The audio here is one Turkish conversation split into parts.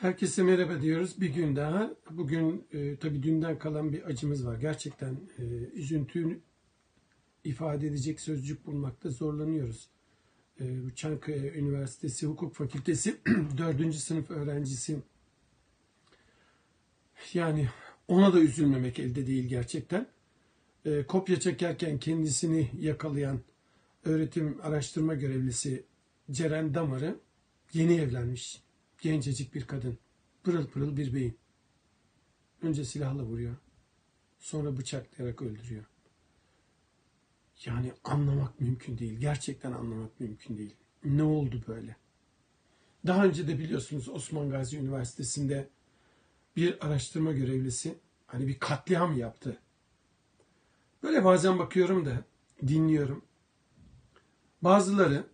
Herkese merhaba diyoruz. Bir gün daha. Bugün e, tabii dünden kalan bir acımız var. Gerçekten e, üzüntünü ifade edecek sözcük bulmakta zorlanıyoruz. E, Çankaya Üniversitesi Hukuk Fakültesi 4. sınıf öğrencisi. Yani ona da üzülmemek elde değil gerçekten. E, kopya çekerken kendisini yakalayan öğretim araştırma görevlisi Ceren Damar'ı yeni evlenmiş Gencecik bir kadın. Pırıl pırıl bir beyin. Önce silahla vuruyor. Sonra bıçaklayarak öldürüyor. Yani anlamak mümkün değil. Gerçekten anlamak mümkün değil. Ne oldu böyle? Daha önce de biliyorsunuz Osman Gazi Üniversitesi'nde bir araştırma görevlisi hani bir katliam yaptı. Böyle bazen bakıyorum da dinliyorum. Bazıları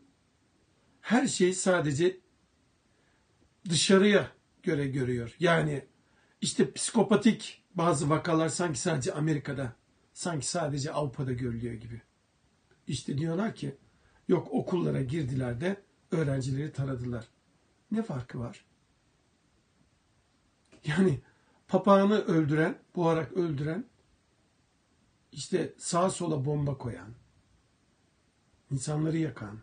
her şey sadece dışarıya göre görüyor. Yani işte psikopatik bazı vakalar sanki sadece Amerika'da, sanki sadece Avrupa'da görülüyor gibi. İşte diyorlar ki yok okullara girdiler de öğrencileri taradılar. Ne farkı var? Yani papağanı öldüren, boğarak öldüren, işte sağa sola bomba koyan, insanları yakan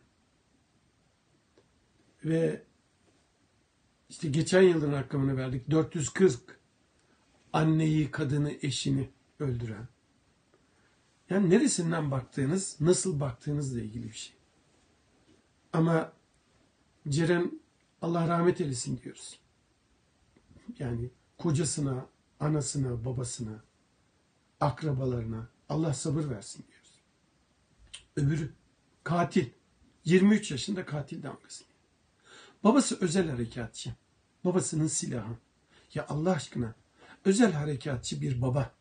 ve işte geçen yılın rakamını verdik. 440 anneyi, kadını, eşini öldüren. Yani neresinden baktığınız, nasıl baktığınızla ilgili bir şey. Ama Ceren Allah rahmet eylesin diyoruz. Yani kocasına, anasına, babasına, akrabalarına Allah sabır versin diyoruz. Öbürü katil. 23 yaşında katil damgasını. Babası özel harekatçı. Babasının silahı. Ya Allah aşkına özel harekatçı bir baba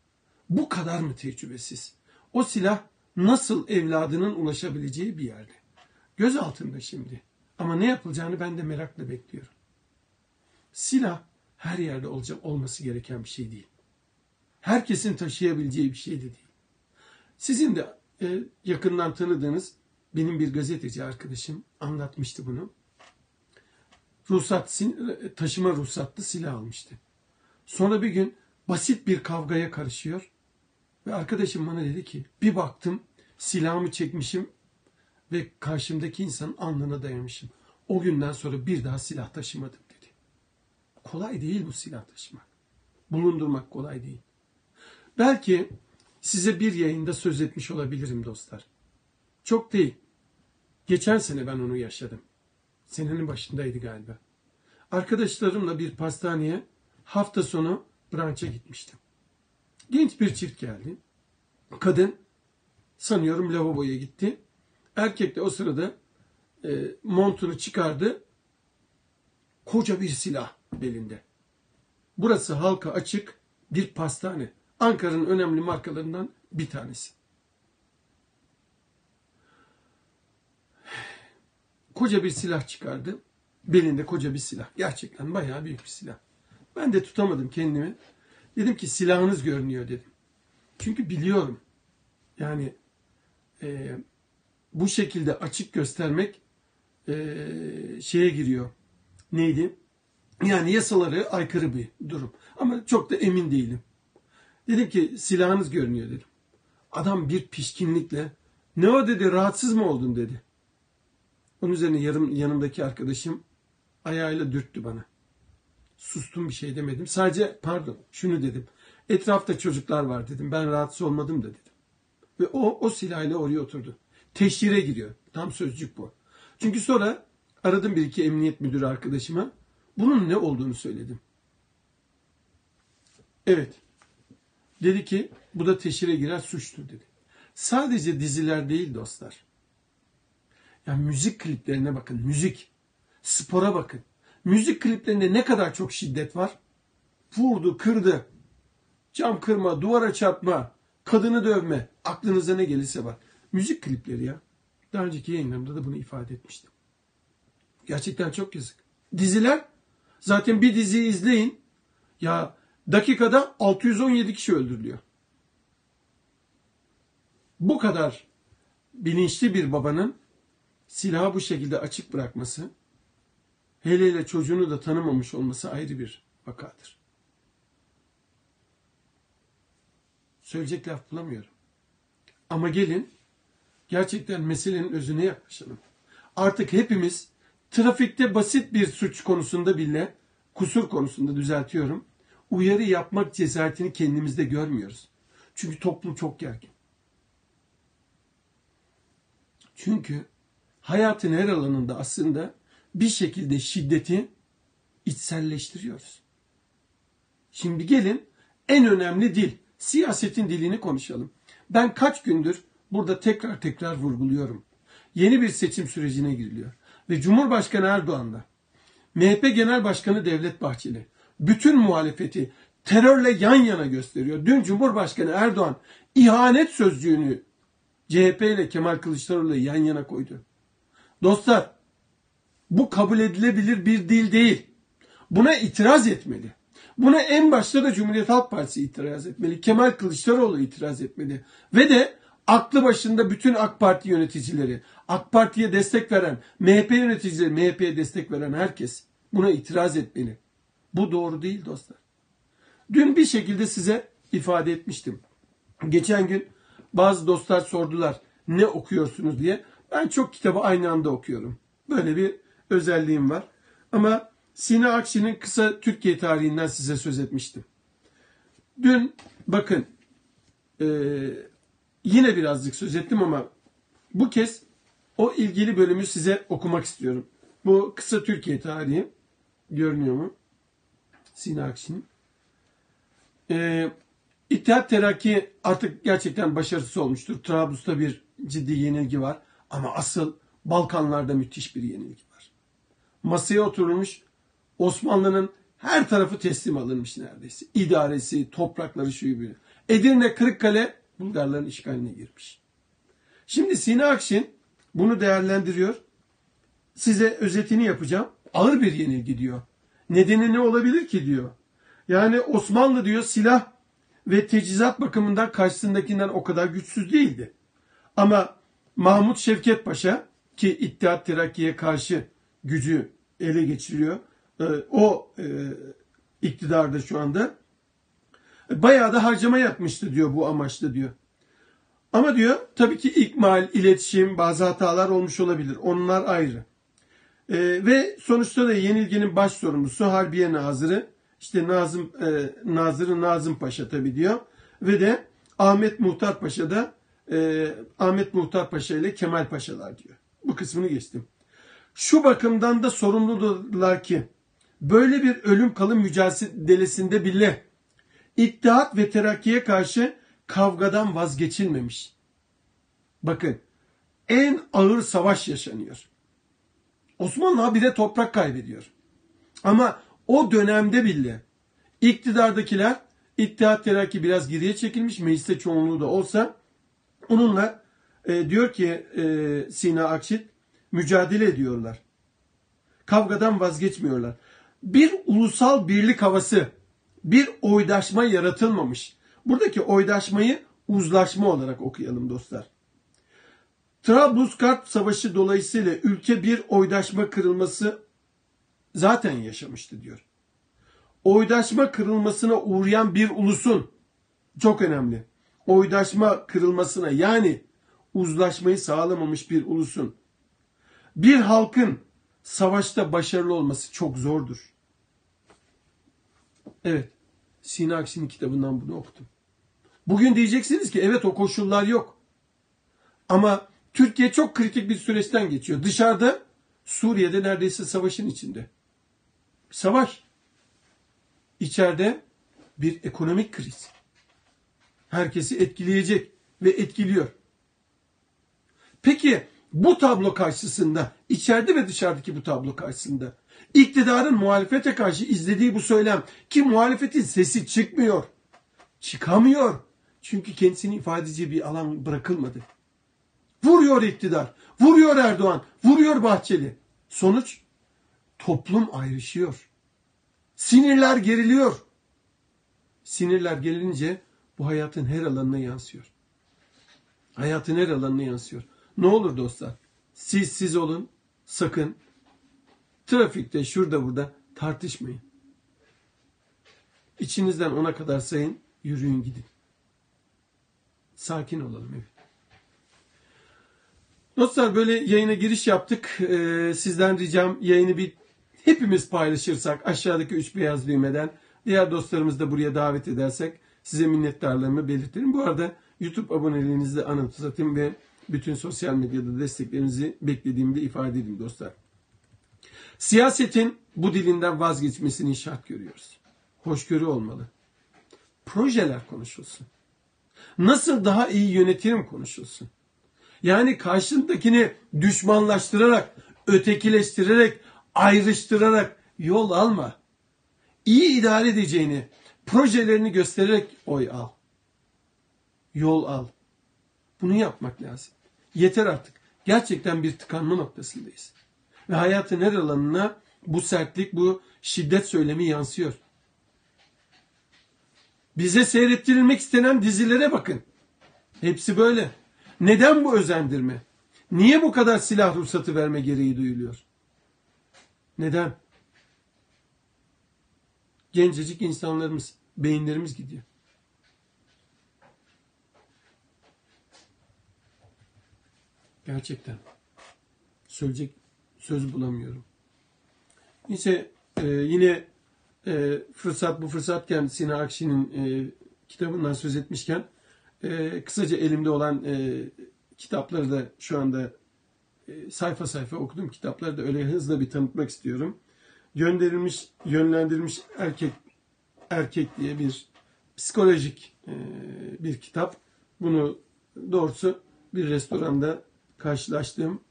bu kadar mı tecrübesiz? O silah nasıl evladının ulaşabileceği bir yerde. Göz altında şimdi. Ama ne yapılacağını ben de merakla bekliyorum. Silah her yerde olacak olması gereken bir şey değil. Herkesin taşıyabileceği bir şey de değil. Sizin de e, yakından tanıdığınız benim bir gazeteci arkadaşım anlatmıştı bunu ruhsat taşıma ruhsatlı silah almıştı. Sonra bir gün basit bir kavgaya karışıyor ve arkadaşım bana dedi ki bir baktım silahımı çekmişim ve karşımdaki insanın alnına dayamışım. O günden sonra bir daha silah taşımadım dedi. Kolay değil bu silah taşımak. Bulundurmak kolay değil. Belki size bir yayında söz etmiş olabilirim dostlar. Çok değil. Geçen sene ben onu yaşadım. Senenin başındaydı galiba. Arkadaşlarımla bir pastaneye hafta sonu brança gitmiştim. Genç bir çift geldi. Kadın sanıyorum lavaboya gitti. Erkek de o sırada e, montunu çıkardı. Koca bir silah belinde. Burası halka açık bir pastane. Ankara'nın önemli markalarından bir tanesi. Koca bir silah çıkardı. Belinde koca bir silah. Gerçekten bayağı büyük bir silah. Ben de tutamadım kendimi. Dedim ki silahınız görünüyor dedim. Çünkü biliyorum. Yani e, bu şekilde açık göstermek e, şeye giriyor. Neydi? Yani yasaları aykırı bir durum. Ama çok da emin değilim. Dedim ki silahınız görünüyor dedim. Adam bir pişkinlikle ne o dedi rahatsız mı oldun dedi. Onun üzerine yarım, yanımdaki arkadaşım ayağıyla dürttü bana. Sustum bir şey demedim. Sadece pardon şunu dedim. Etrafta çocuklar var dedim. Ben rahatsız olmadım da dedim. Ve o, o silahıyla oraya oturdu. Teşhire giriyor. Tam sözcük bu. Çünkü sonra aradım bir iki emniyet müdürü arkadaşıma. Bunun ne olduğunu söyledim. Evet. Dedi ki bu da teşhire girer suçtur dedi. Sadece diziler değil dostlar. Ya müzik kliplerine bakın. Müzik. Spora bakın. Müzik kliplerinde ne kadar çok şiddet var. Vurdu, kırdı. Cam kırma, duvara çarpma, kadını dövme. Aklınıza ne gelirse var. Müzik klipleri ya. Daha önceki yayınlarımda da bunu ifade etmiştim. Gerçekten çok yazık. Diziler zaten bir diziyi izleyin. Ya dakikada 617 kişi öldürülüyor. Bu kadar bilinçli bir babanın silahı bu şekilde açık bırakması hele hele çocuğunu da tanımamış olması ayrı bir vakadır. Söyleyecek laf bulamıyorum. Ama gelin gerçekten meselenin özüne yaklaşalım. Artık hepimiz trafikte basit bir suç konusunda bile kusur konusunda düzeltiyorum. Uyarı yapmak cesaretini kendimizde görmüyoruz. Çünkü toplum çok gergin. Çünkü hayatın her alanında aslında bir şekilde şiddeti içselleştiriyoruz. Şimdi gelin en önemli dil, siyasetin dilini konuşalım. Ben kaç gündür burada tekrar tekrar vurguluyorum. Yeni bir seçim sürecine giriliyor. Ve Cumhurbaşkanı Erdoğan da, MHP Genel Başkanı Devlet Bahçeli, bütün muhalefeti terörle yan yana gösteriyor. Dün Cumhurbaşkanı Erdoğan ihanet sözcüğünü CHP ile Kemal Kılıçdaroğlu yan yana koydu. Dostlar bu kabul edilebilir bir dil değil. Buna itiraz etmeli. Buna en başta da Cumhuriyet Halk Partisi itiraz etmeli. Kemal Kılıçdaroğlu itiraz etmeli. Ve de aklı başında bütün AK Parti yöneticileri, AK Parti'ye destek veren, MHP yöneticileri, MHP'ye destek veren herkes buna itiraz etmeli. Bu doğru değil dostlar. Dün bir şekilde size ifade etmiştim. Geçen gün bazı dostlar sordular ne okuyorsunuz diye. Ben çok kitabı aynı anda okuyorum. Böyle bir özelliğim var. Ama Sina Akşi'nin kısa Türkiye tarihinden size söz etmiştim. Dün bakın e, yine birazcık söz ettim ama bu kez o ilgili bölümü size okumak istiyorum. Bu kısa Türkiye tarihi görünüyor mu? Sina Akşi'nin. E, İttihat Terakki artık gerçekten başarısız olmuştur. Trablus'ta bir ciddi yenilgi var. Ama asıl Balkanlarda müthiş bir yenilgi var. Masaya oturulmuş Osmanlı'nın her tarafı teslim alınmış neredeyse. İdaresi, toprakları şu gibi. Edirne, Kırıkkale Bulgarların işgaline girmiş. Şimdi Sina Akşin bunu değerlendiriyor. Size özetini yapacağım. Ağır bir yenilgi diyor. Nedeni ne olabilir ki diyor. Yani Osmanlı diyor silah ve teçhizat bakımından karşısındakinden o kadar güçsüz değildi. Ama Mahmut Şevket Paşa ki İttihat Terakki'ye karşı gücü ele geçiriyor. E, o e, iktidarda şu anda. Bayağı da harcama yapmıştı diyor bu amaçla diyor. Ama diyor tabii ki ikmal, iletişim, bazı hatalar olmuş olabilir. Onlar ayrı. E, ve sonuçta da yenilginin baş sorumlusu Harbiye Nazırı işte Nazım e, Nazırı Nazım Paşa tabi diyor. Ve de Ahmet Muhtar Paşa da e, Ahmet Muhtar Paşa ile Kemal Paşalar diyor. Bu kısmını geçtim. Şu bakımdan da sorumludurlar ki böyle bir ölüm kalım mücadelesinde bile İttihat ve Terakki'ye karşı kavgadan vazgeçilmemiş. Bakın en ağır savaş yaşanıyor. Osmanlı habire toprak kaybediyor. Ama o dönemde bile iktidardakiler İttihat Terakki biraz geriye çekilmiş mecliste çoğunluğu da olsa onunla e, diyor ki e, Sina Akşit mücadele ediyorlar. Kavgadan vazgeçmiyorlar. Bir ulusal birlik havası, bir oydaşma yaratılmamış. Buradaki oydaşmayı uzlaşma olarak okuyalım dostlar. Trablusgarp Savaşı dolayısıyla ülke bir oydaşma kırılması zaten yaşamıştı diyor. Oydaşma kırılmasına uğrayan bir ulusun çok önemli. Oydaşma kırılmasına yani uzlaşmayı sağlamamış bir ulusun bir halkın savaşta başarılı olması çok zordur. Evet. Sina Akşin'in kitabından bunu okudum. Bugün diyeceksiniz ki evet o koşullar yok. Ama Türkiye çok kritik bir süreçten geçiyor. Dışarıda Suriye'de neredeyse savaşın içinde. Savaş. İçeride bir ekonomik kriz. Herkesi etkileyecek ve etkiliyor. Peki bu tablo karşısında, içeride ve dışarıdaki bu tablo karşısında iktidarın muhalefete karşı izlediği bu söylem ki muhalefetin sesi çıkmıyor. Çıkamıyor. Çünkü kendisini ifade edeceği bir alan bırakılmadı. Vuruyor iktidar, vuruyor Erdoğan, vuruyor Bahçeli. Sonuç toplum ayrışıyor. Sinirler geriliyor. Sinirler gerilince bu hayatın her alanına yansıyor. Hayatın her alanına yansıyor. Ne olur dostlar siz siz olun sakın. trafikte şurada burada tartışmayın. İçinizden ona kadar sayın, yürüyün gidin. Sakin olalım evet. Dostlar böyle yayına giriş yaptık. Ee, sizden ricam yayını bir hepimiz paylaşırsak aşağıdaki üç beyaz düğmeden diğer dostlarımızı da buraya davet edersek size minnettarlığımı belirtirim. Bu arada YouTube aboneliğinizi anımsatayım ve bütün sosyal medyada desteklerinizi beklediğimde ifade edeyim dostlar. Siyasetin bu dilinden vazgeçmesini şart görüyoruz. Hoşgörü olmalı. Projeler konuşulsun. Nasıl daha iyi yönetirim konuşulsun. Yani karşındakini düşmanlaştırarak, ötekileştirerek, ayrıştırarak yol alma. İyi idare edeceğini, projelerini göstererek oy al. Yol al. Bunu yapmak lazım. Yeter artık. Gerçekten bir tıkanma noktasındayız. Ve hayatın her alanına bu sertlik, bu şiddet söylemi yansıyor. Bize seyrettirilmek istenen dizilere bakın. Hepsi böyle. Neden bu özendirme? Niye bu kadar silah ruhsatı verme gereği duyuluyor? Neden? Gencecik insanlarımız, beyinlerimiz gidiyor. Gerçekten. Söyleyecek söz bulamıyorum. Neyse e, yine e, fırsat bu fırsatken Sinan Akşi'nin e, kitabından söz etmişken e, kısaca elimde olan e, kitapları da şu anda e, sayfa sayfa okudum. Kitapları da öyle hızla bir tanıtmak istiyorum. Gönderilmiş, yönlendirilmiş erkek erkek diye bir psikolojik e, bir kitap. Bunu doğrusu bir restoranda karşılaştığım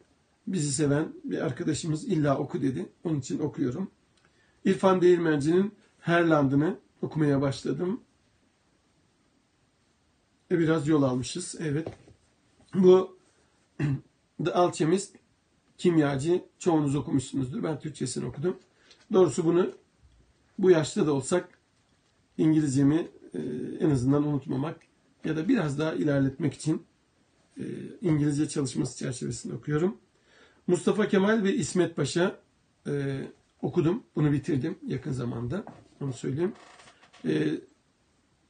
bizi seven bir arkadaşımız illa oku dedi. Onun için okuyorum. İrfan Değirmenci'nin Herland'ını okumaya başladım. E biraz yol almışız. Evet. Bu The Alchemist kimyacı çoğunuz okumuşsunuzdur. Ben Türkçesini okudum. Doğrusu bunu bu yaşta da olsak İngilizcemi e, en azından unutmamak ya da biraz daha ilerletmek için e, İngilizce çalışması çerçevesinde okuyorum. Mustafa Kemal ve İsmet Paşa e, okudum. Bunu bitirdim yakın zamanda. Onu söyleyeyim. E,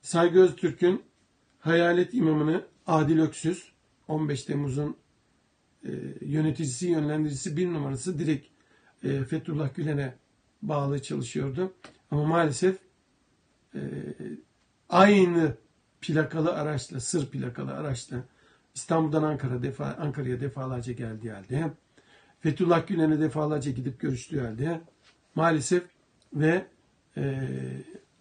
Saygı Öztürk'ün Hayalet İmamını Adil Öksüz 15 Temmuz'un yöneticisi, yönlendiricisi bir numarası direkt e, Fethullah Gülen'e bağlı çalışıyordu. Ama maalesef e, aynı plakalı araçla, sır plakalı araçla İstanbul'dan Ankara defa, Ankara'ya defalarca geldiği halde Fethullah Gülen'e defalarca gidip görüştüğü halde maalesef ve e,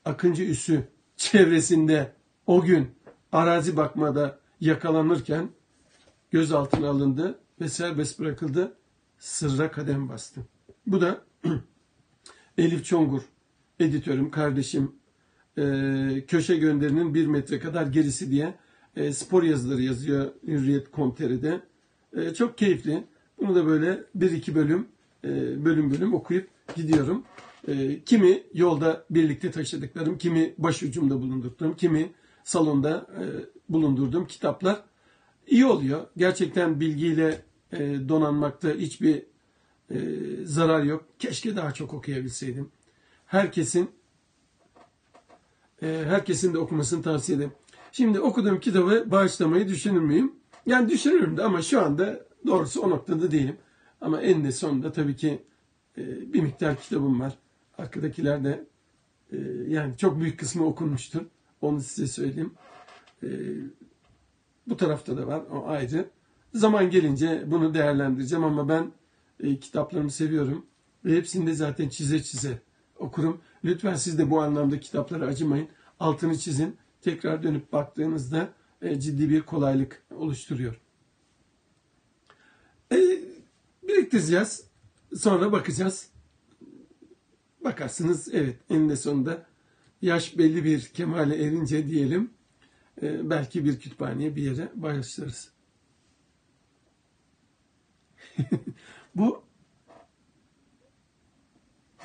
Akıncı Üssü çevresinde o gün arazi bakmada yakalanırken gözaltına alındı ve serbest bırakıldı. Sırra kadem bastı. Bu da Elif Çongur, editörüm, kardeşim, e, köşe gönderinin bir metre kadar gerisi diye e, spor yazıları yazıyor Hürriyet.com.tr'de. E, çok keyifli. Bunu da böyle bir iki bölüm e, bölüm bölüm okuyup gidiyorum. E, kimi yolda birlikte taşıdıklarım, kimi başucumda bulundurduğum, kimi salonda e, bulundurduğum kitaplar iyi oluyor. Gerçekten bilgiyle e, donanmakta hiçbir e, zarar yok. Keşke daha çok okuyabilseydim. Herkesin e, herkesin de okumasını tavsiye ederim. Şimdi okuduğum kitabı bağışlamayı düşünür müyüm? Yani düşünürüm de ama şu anda doğrusu o noktada değilim. Ama en de sonunda tabii ki e, bir miktar kitabım var. Arkadakiler de e, yani çok büyük kısmı okunmuştur. Onu size söyleyeyim. Bu tarafta da var o ayrı. Zaman gelince bunu değerlendireceğim ama ben e, kitaplarımı seviyorum. Ve hepsini de zaten çize çize okurum. Lütfen siz de bu anlamda kitaplara acımayın. Altını çizin. Tekrar dönüp baktığınızda e, ciddi bir kolaylık oluşturuyor. E, biriktireceğiz. Sonra bakacağız. Bakarsınız evet eninde sonunda yaş belli bir kemale erince diyelim e, belki bir kütüphaneye bir yere başlarız. Bu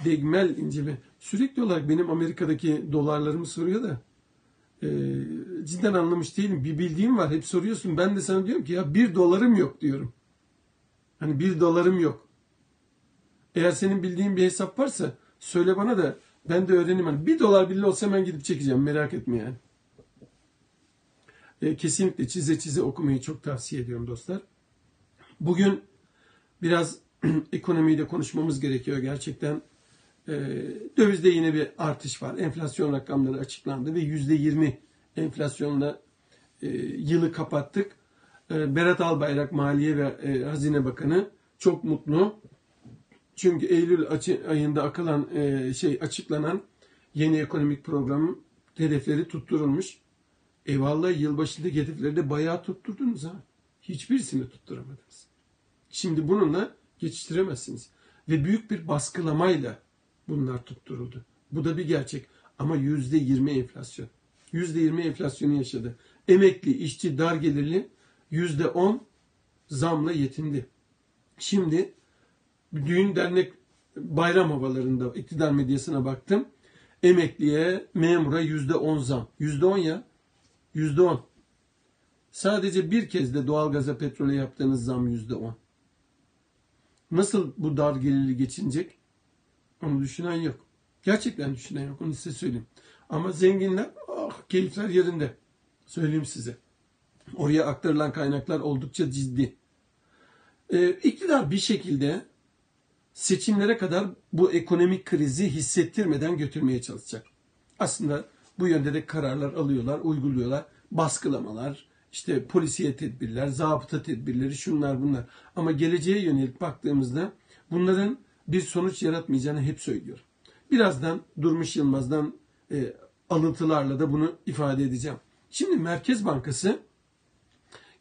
Degmel incimi sürekli olarak benim Amerika'daki dolarlarımı soruyor da e, cidden anlamış değilim. Bir bildiğim var hep soruyorsun. Ben de sana diyorum ki ya bir dolarım yok diyorum. Hani bir dolarım yok. Eğer senin bildiğin bir hesap varsa söyle bana da ben de öğreneyim. Hani bir dolar bile olsa hemen gidip çekeceğim. Merak etme yani. E, kesinlikle çize çize okumayı çok tavsiye ediyorum dostlar. Bugün biraz ekonomiyi de konuşmamız gerekiyor. Gerçekten e, dövizde yine bir artış var. Enflasyon rakamları açıklandı ve yüzde yirmi enflasyonla e, yılı kapattık. E, Berat Albayrak Maliye ve e, Hazine Bakanı çok mutlu. Çünkü Eylül ayında akılan e, şey açıklanan yeni ekonomik programın hedefleri tutturulmuş. Eyvallah yılbaşındaki hedefleri de bayağı tutturdunuz ha. Hiçbirisini tutturamadınız. Şimdi bununla geçiştiremezsiniz. Ve büyük bir baskılamayla bunlar tutturuldu. Bu da bir gerçek. Ama yüzde yirmi enflasyon. Yüzde yirmi enflasyonu yaşadı. Emekli, işçi, dar gelirli yüzde on zamla yetindi. Şimdi düğün dernek bayram havalarında iktidar medyasına baktım. Emekliye, memura yüzde on zam. Yüzde on ya. Yüzde on. Sadece bir kez de doğalgaza petrole yaptığınız zam yüzde on. Nasıl bu dar gelirli geçinecek? Onu düşünen yok. Gerçekten düşünen yok. Onu size söyleyeyim. Ama zenginler ah, keyifler yerinde. Söyleyeyim size. Oraya aktarılan kaynaklar oldukça ciddi. Ee, iktidar bir şekilde seçimlere kadar bu ekonomik krizi hissettirmeden götürmeye çalışacak. Aslında bu yönde de kararlar alıyorlar, uyguluyorlar. Baskılamalar, işte polisiye tedbirler, zabıta tedbirleri, şunlar bunlar. Ama geleceğe yönelik baktığımızda bunların bir sonuç yaratmayacağını hep söylüyor. Birazdan Durmuş Yılmaz'dan e, alıntılarla da bunu ifade edeceğim. Şimdi Merkez Bankası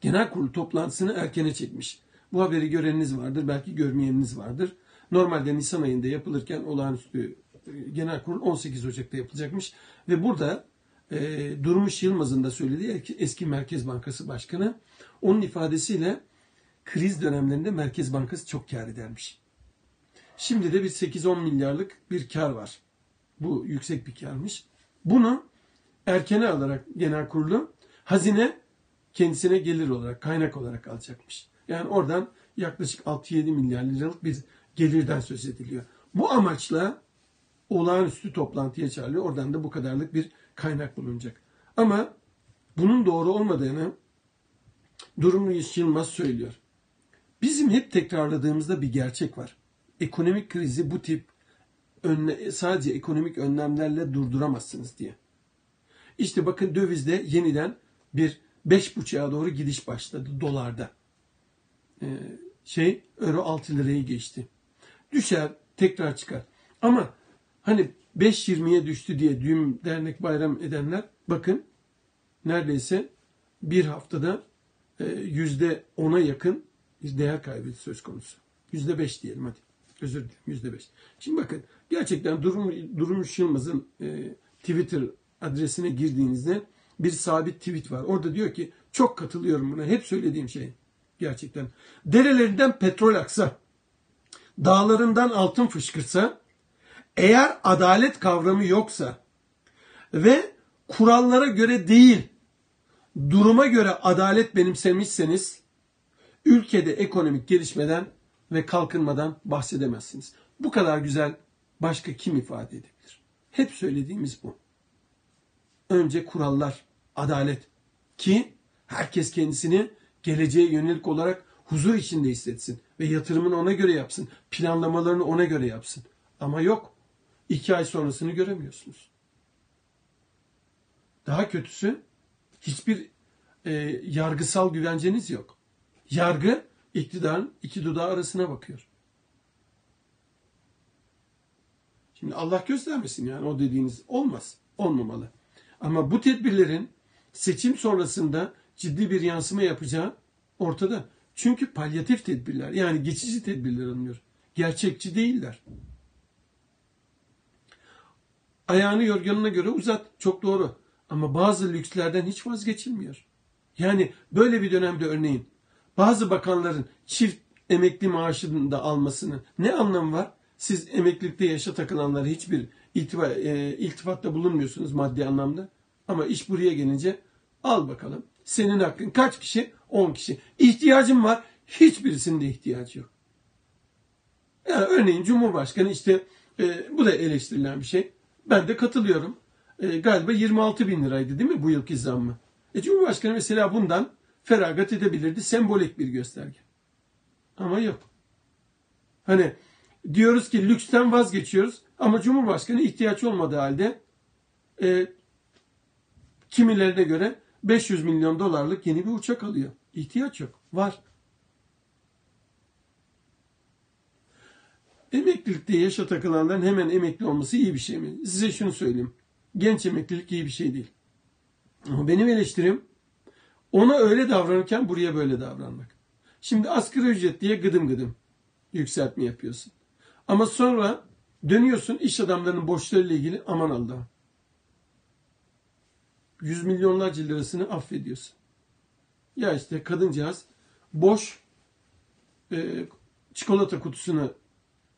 genel kurul toplantısını erkene çekmiş. Bu haberi göreniniz vardır, belki görmeyeniniz vardır. Normalde Nisan ayında yapılırken olağanüstü e, genel kurul 18 Ocak'ta yapılacakmış. Ve burada e, Durmuş Yılmaz'ın da söylediği eski Merkez Bankası Başkanı onun ifadesiyle kriz dönemlerinde Merkez Bankası çok kar edermiş. Şimdi de bir 8-10 milyarlık bir kar var. Bu yüksek bir karmış. Bunu erkene alarak genel kurulu hazine kendisine gelir olarak, kaynak olarak alacakmış. Yani oradan yaklaşık 6-7 milyar liralık bir gelirden söz ediliyor. Bu amaçla olağanüstü toplantıya çağırıyor. Oradan da bu kadarlık bir kaynak bulunacak. Ama bunun doğru olmadığını Durum Yılmaz söylüyor. Bizim hep tekrarladığımızda bir gerçek var. Ekonomik krizi bu tip önle, sadece ekonomik önlemlerle durduramazsınız diye. İşte bakın dövizde yeniden bir beş buçuğa doğru gidiş başladı dolarda. Ee, şey euro 6 lirayı geçti. Düşer tekrar çıkar. Ama hani 5.20'ye düştü diye düğüm dernek bayram edenler bakın neredeyse bir haftada e, yüzde ona yakın değer kaybı söz konusu. Yüzde beş diyelim hadi. Özür dilerim yüzde beş. Şimdi bakın gerçekten Durum, Durum Yılmaz'ın e, Twitter adresine girdiğinizde bir sabit tweet var. Orada diyor ki çok katılıyorum buna. Hep söylediğim şey gerçekten. Derelerinden petrol aksa, dağlarından altın fışkırsa, eğer adalet kavramı yoksa ve kurallara göre değil, duruma göre adalet benimsemişseniz, ülkede ekonomik gelişmeden ve kalkınmadan bahsedemezsiniz. Bu kadar güzel başka kim ifade edebilir? Hep söylediğimiz bu. Önce kurallar, adalet ki herkes kendisini geleceğe yönelik olarak huzur içinde hissetsin ve yatırımını ona göre yapsın, planlamalarını ona göre yapsın. Ama yok. İki ay sonrasını göremiyorsunuz. Daha kötüsü hiçbir e, yargısal güvenceniz yok. Yargı iktidarın iki dudağı arasına bakıyor. Şimdi Allah göstermesin yani o dediğiniz olmaz. Olmamalı. Ama bu tedbirlerin seçim sonrasında ciddi bir yansıma yapacağı ortada. Çünkü palyatif tedbirler yani geçici tedbirler alınıyor. Gerçekçi değiller. Ayağını yorganına göre uzat. Çok doğru. Ama bazı lükslerden hiç vazgeçilmiyor. Yani böyle bir dönemde örneğin bazı bakanların çift emekli maaşını da almasının ne anlamı var? Siz emeklilikte yaşa takılanlara hiçbir iltifa, e, iltifatta bulunmuyorsunuz maddi anlamda. Ama iş buraya gelince al bakalım. Senin hakkın kaç kişi? 10 kişi. İhtiyacım var. Hiçbirisinin de ihtiyacı yok. Yani örneğin Cumhurbaşkanı işte e, bu da eleştirilen bir şey. Ben de katılıyorum. E, galiba 26 bin liraydı değil mi bu yılki zammı? E, Cumhurbaşkanı mesela bundan feragat edebilirdi. Sembolik bir gösterge. Ama yok. Hani diyoruz ki lüksten vazgeçiyoruz ama Cumhurbaşkanı ihtiyaç olmadığı halde e, kimilerine göre 500 milyon dolarlık yeni bir uçak alıyor. İhtiyaç yok. Var. Emeklilikte yaşa takılanların hemen emekli olması iyi bir şey mi? Size şunu söyleyeyim. Genç emeklilik iyi bir şey değil. Ama benim eleştirim ona öyle davranırken buraya böyle davranmak. Şimdi asgari ücret diye gıdım gıdım yükseltme yapıyorsun. Ama sonra dönüyorsun iş adamlarının borçlarıyla ilgili aman Allah'ım. Yüz milyonlarca lirasını affediyorsun. Ya işte kadıncağız boş e, çikolata kutusunu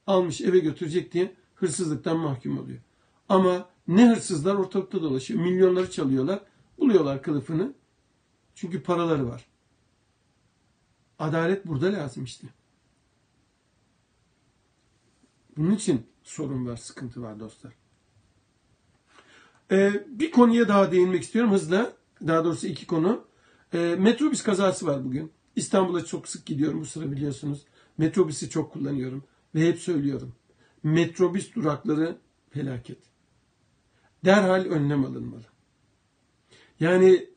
almış eve götürecek diye hırsızlıktan mahkum oluyor. Ama ne hırsızlar ortalıkta dolaşıyor. Milyonları çalıyorlar. Buluyorlar kılıfını. Çünkü paraları var. Adalet burada lazım işte. Bunun için sorun var, sıkıntı var dostlar. Ee, bir konuya daha değinmek istiyorum hızla. Daha doğrusu iki konu. Ee, metrobüs kazası var bugün. İstanbul'a çok sık gidiyorum bu sıra biliyorsunuz. Metrobüsü çok kullanıyorum. Ve hep söylüyorum. Metrobüs durakları felaket. Derhal önlem alınmalı. Yani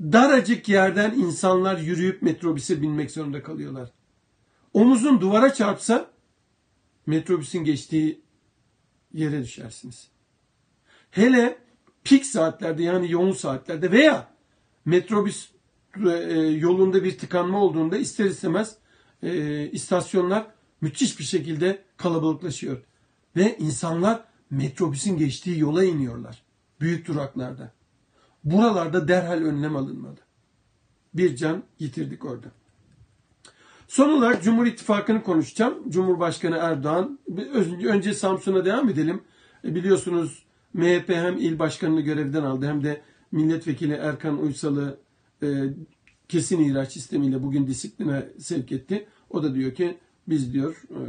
daracık yerden insanlar yürüyüp metrobüse binmek zorunda kalıyorlar. Omuzun duvara çarpsa metrobüsün geçtiği yere düşersiniz. Hele pik saatlerde yani yoğun saatlerde veya metrobüs e, yolunda bir tıkanma olduğunda ister istemez e, istasyonlar müthiş bir şekilde kalabalıklaşıyor. Ve insanlar metrobüsün geçtiği yola iniyorlar. Büyük duraklarda. Buralarda derhal önlem alınmalı. Bir can yitirdik orada. Son olarak Cumhur İttifakı'nı konuşacağım. Cumhurbaşkanı Erdoğan. Önce Samsun'a devam edelim. E, biliyorsunuz MHP hem il başkanını görevden aldı hem de milletvekili Erkan Uysal'ı e, kesin ihraç sistemiyle bugün disipline sevk etti. O da diyor ki biz diyor e,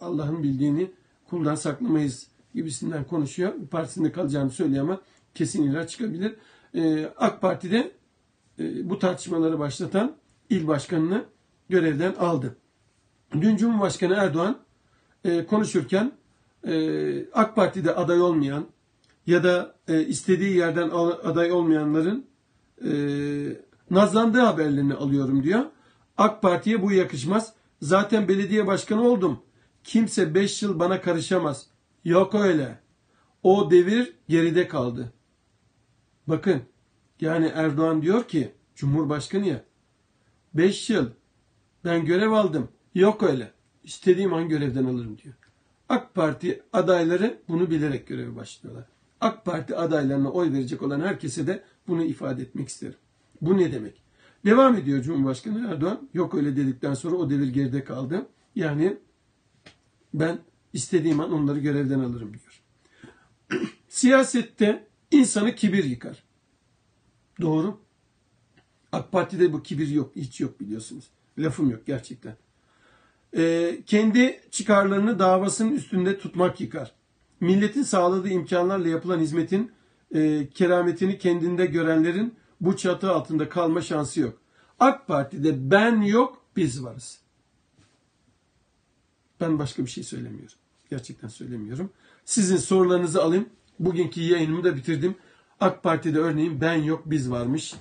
Allah'ın bildiğini kuldan saklamayız gibisinden konuşuyor. Partisinde kalacağını söylüyor ama kesin ihraç çıkabilir. E, AK Parti'de e, bu tartışmaları başlatan il başkanını görevden aldı. Dün Cumhurbaşkanı Erdoğan konuşurken AK Parti'de aday olmayan ya da istediği yerden aday olmayanların nazlandığı haberlerini alıyorum diyor. AK Parti'ye bu yakışmaz. Zaten belediye başkanı oldum. Kimse 5 yıl bana karışamaz. Yok öyle. O devir geride kaldı. Bakın yani Erdoğan diyor ki Cumhurbaşkanı ya 5 yıl ben görev aldım. Yok öyle. İstediğim an görevden alırım diyor. AK Parti adayları bunu bilerek göreve başlıyorlar. AK Parti adaylarına oy verecek olan herkese de bunu ifade etmek isterim. Bu ne demek? Devam ediyor Cumhurbaşkanı Erdoğan. Yok öyle dedikten sonra o devir geride kaldı. Yani ben istediğim an onları görevden alırım diyor. Siyasette insanı kibir yıkar. Doğru. AK Parti'de bu kibir yok, hiç yok biliyorsunuz. Lafım yok gerçekten. Ee, kendi çıkarlarını davasının üstünde tutmak yıkar. Milletin sağladığı imkanlarla yapılan hizmetin e, kerametini kendinde görenlerin bu çatı altında kalma şansı yok. AK Parti'de ben yok, biz varız. Ben başka bir şey söylemiyorum. Gerçekten söylemiyorum. Sizin sorularınızı alayım. Bugünkü yayınımı da bitirdim. AK Parti'de örneğin ben yok, biz varmış.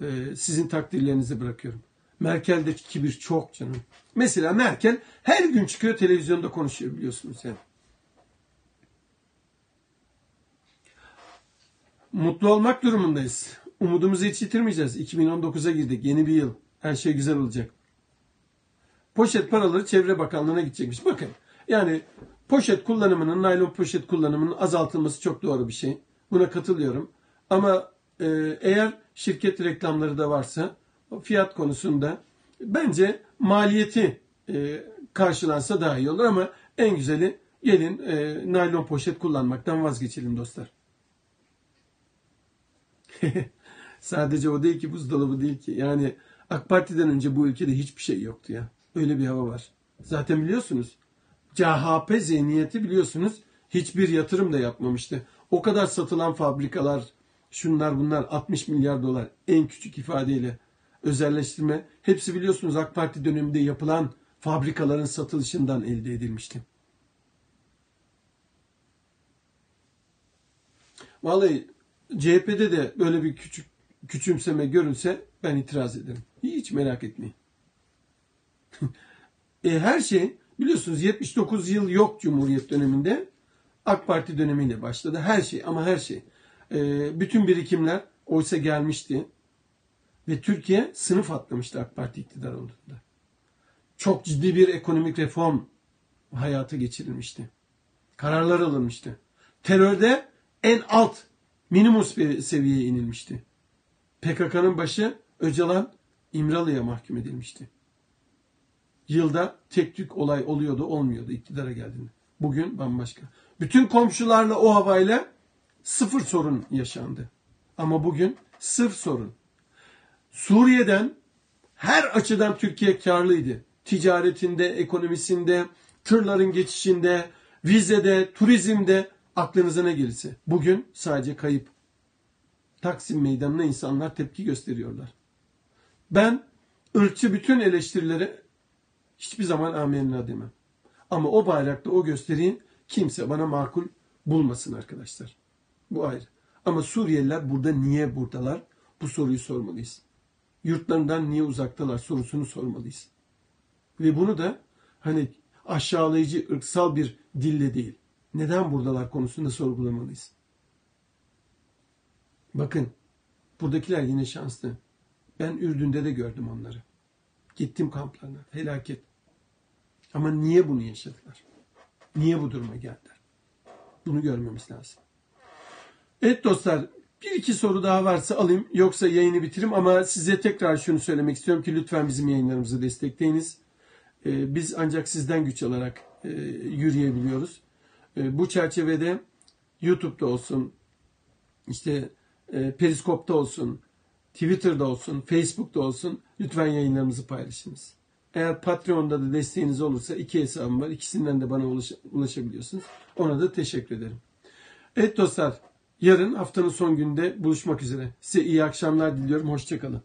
Ee, sizin takdirlerinizi bırakıyorum. Merkel'deki kibir çok canım. Mesela Merkel her gün çıkıyor televizyonda konuşuyor biliyorsunuz yani. Mutlu olmak durumundayız. Umudumuzu hiç yitirmeyeceğiz. 2019'a girdik. Yeni bir yıl. Her şey güzel olacak. Poşet paraları Çevre Bakanlığı'na gidecekmiş. Bakın yani poşet kullanımının, naylon poşet kullanımının azaltılması çok doğru bir şey. Buna katılıyorum. Ama e, eğer şirket reklamları da varsa fiyat konusunda bence maliyeti e, karşılansa daha iyi olur ama en güzeli gelin e, naylon poşet kullanmaktan vazgeçelim dostlar. Sadece o değil ki buzdolabı değil ki. Yani AK Parti'den önce bu ülkede hiçbir şey yoktu ya. Öyle bir hava var. Zaten biliyorsunuz CHP zihniyeti biliyorsunuz hiçbir yatırım da yapmamıştı. O kadar satılan fabrikalar, şunlar bunlar 60 milyar dolar en küçük ifadeyle özelleştirme hepsi biliyorsunuz AK Parti döneminde yapılan fabrikaların satılışından elde edilmişti. Vallahi CHP'de de böyle bir küçük küçümseme görülse ben itiraz ederim. Hiç merak etmeyin. e, her şey biliyorsunuz 79 yıl yok Cumhuriyet döneminde. AK Parti dönemiyle başladı. Her şey ama her şey. E, bütün birikimler oysa gelmişti. Ve Türkiye sınıf atlamıştı AK Parti iktidar olduğunda. Çok ciddi bir ekonomik reform hayata geçirilmişti. Kararlar alınmıştı. Terörde en alt minimum seviyeye inilmişti. PKK'nın başı Öcalan İmralı'ya mahkum edilmişti. Yılda tek tük olay oluyordu olmuyordu iktidara geldiğinde. Bugün bambaşka. Bütün komşularla o havayla sıfır sorun yaşandı. Ama bugün sırf sorun. Suriye'den her açıdan Türkiye karlıydı. Ticaretinde, ekonomisinde, tırların geçişinde, vizede, turizmde aklınıza ne gelirse. Bugün sadece kayıp. Taksim meydanına insanlar tepki gösteriyorlar. Ben ırkçı bütün eleştirilere hiçbir zaman amenna demem. Ama o bayrakta o gösteriyi kimse bana makul bulmasın arkadaşlar. Bu ayrı. Ama Suriyeliler burada niye buradalar? Bu soruyu sormalıyız. Yurtlarından niye uzaktalar sorusunu sormalıyız. Ve bunu da hani aşağılayıcı, ırksal bir dille değil. Neden buradalar konusunda sorgulamalıyız. Bakın, buradakiler yine şanslı. Ben Ürdün'de de gördüm onları. Gittim kamplarına. Felaket. Ama niye bunu yaşadılar? Niye bu duruma geldiler? Bunu görmemiz lazım. Evet dostlar bir iki soru daha varsa alayım yoksa yayını bitiririm ama size tekrar şunu söylemek istiyorum ki lütfen bizim yayınlarımızı destekleyiniz. Ee, biz ancak sizden güç alarak e, yürüyebiliyoruz. E, bu çerçevede YouTube'da olsun, işte e, Periskop'ta olsun, Twitter'da olsun, Facebook'ta olsun lütfen yayınlarımızı paylaşınız. Eğer Patreon'da da desteğiniz olursa iki hesabım var. İkisinden de bana ulaş ulaşabiliyorsunuz. Ona da teşekkür ederim. Evet dostlar yarın haftanın son günde buluşmak üzere. Size iyi akşamlar diliyorum. Hoşçakalın.